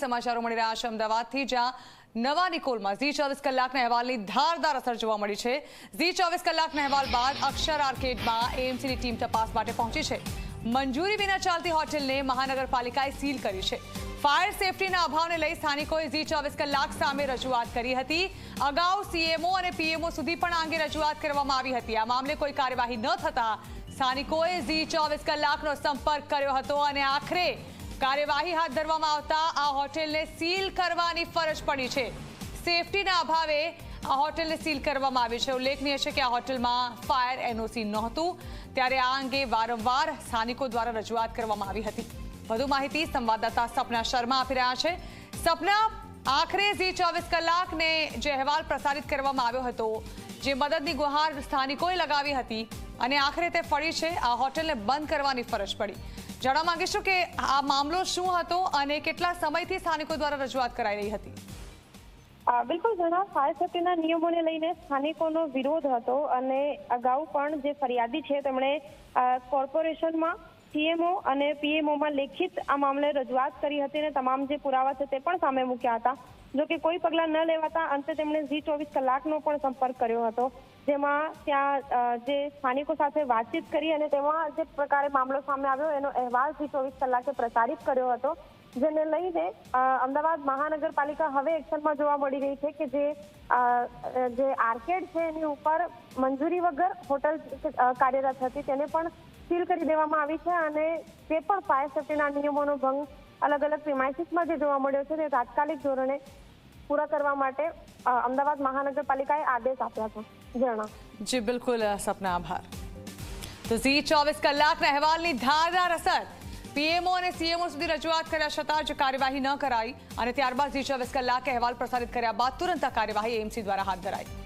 સમાચારો મળી રહ્યા છે અમદાવાદથી, જ્યાં નવા નિકોલમાં ઝી ચોવીસ કલાકના અહેવાલની ધારદાર અસર જોવા મળી છે. ઝી ચોવીસ કલાકના અહેવાલ બાદ અક્ષર આર્કેડમાં એએમસીની ટીમ તપાસ માટે પહોંચી છે. મંજૂરી વિના ચાલતી હોટેલને મહાનગરપાલિકાએ સીલ કરી છે. ફાયર સેફટીના અભાવને લઈ સ્થાનિકોએ ઝી ચોવીસ કલાક સામે રજૂઆત કરી હતી. અગાઉ સીએમઓ અને પીએમઓ સુધી પણ આ અંગે રજૂઆત કરવામાં આવી હતી. આ મામલે કોઈ કાર્યવાહી ન થતા સ્થાનિકોએ ઝી ચોવીસ કલાકનો સંપર્ક કર્યો હતો અને આખરે કાર્યવાહી હાથ ધરવામાં આવતા આ હોટેલને સીલ કરવાની ફરજ પડી છે. સેફટીના અભાવે આ હોટેલને સીલ કરવામાં આવી છે. ઉલ્લેખનીય છે કે આ હોટેલમાં ફાયર એનઓસી નહોતું. ત્યારે આ અંગે વારંવાર સ્થાનિકો દ્વારા રજૂઆત કરવામાં આવી હતી. વધુ માહિતી સંવાદદાતા સપના શર્મા આપી રહ્યા છે. સપના આખરે ઝી ચોવીસ કલાકને જે અહેવાલ પ્રસારિત કરવામાં આવ્યો હતો, જે મદદની ગુહાર સ્થાનિકોએ લગાવી હતી અને આખરે તે ફળી છે, આ હોટેલને બંધ કરવાની ફરજ પડી. જાણવા માંગીશું કે આ મામલો શું હતો અને કેટલા સમયથી સ્થાનિકો દ્વારા રજૂઆત કરાઈ રહી હતી? બિલકુલ ઘણા ફાયર સેફ્ટીના નિયમોને લઈને સ્થાનિકોનો વિરોધ હતો અને અગાઉ પણ જે ફરિયાદી છે, તેમણે કોર્પોરેશનમાં સીએમઓ અને પીએમઓમાં લેખિત આ મામલે રજૂઆત કરી હતી અને તમામ જે પુરાવા છે તે પણ સામે મૂક્યા હતા. જો કે કોઈ પગલાં ન લેવાતા અંતે તેમણે ઝી ચોવીસ કલાકનો પણ સંપર્ક કર્યો હતો. જેમાં ત્યાં જે સ્થાનિકો સાથે વાતચીત કરી અને તેમાં જે પ્રકારે મામલો સામે આવ્યો એનો અહેવાલ ઝી ચોવીસ કલાકે પ્રસારિત કર્યો હતો. જેને લઈને અમદાવાદ મહાનગરપાલિકા હવે એક્શનમાં જોવા મળી રહી છે કે જે જે આર્કેડ છે એની ઉપર મંજૂરી વગર હોટલ કાર્યરત હતી. તેને પણ સીલ કરી દેવામાં આવી છે અને તે પણ ફાયર સેફટીના નિયમોનો ભંગ અલગ અલગ પ્રિમાઇસીસમાં જે જોવા મળ્યો છે તે તાત્કાલિક ધોરણે પૂરા કરવા માટે અમદાવાદ મહાનગરપાલિકાએ આદેશ આપ્યા છે. જણાવ જી, બિલકુલ સપના, આભાર. તો ઝી ચોવીસ કલાકના અહેવાલની ધારદાર અસર. પીએમઓ અને સીએમઓ સુધી રજૂઆત કર્યા છતાં જ કાર્યવાહી ન કરાઈ અને ત્યારબાદ ઝી ચોવીસ કલાકે અહેવાલ પ્રસારિત કર્યા બાદ તુરંત આ કાર્યવાહી એમસી દ્વારા હાથ ધરાઈ.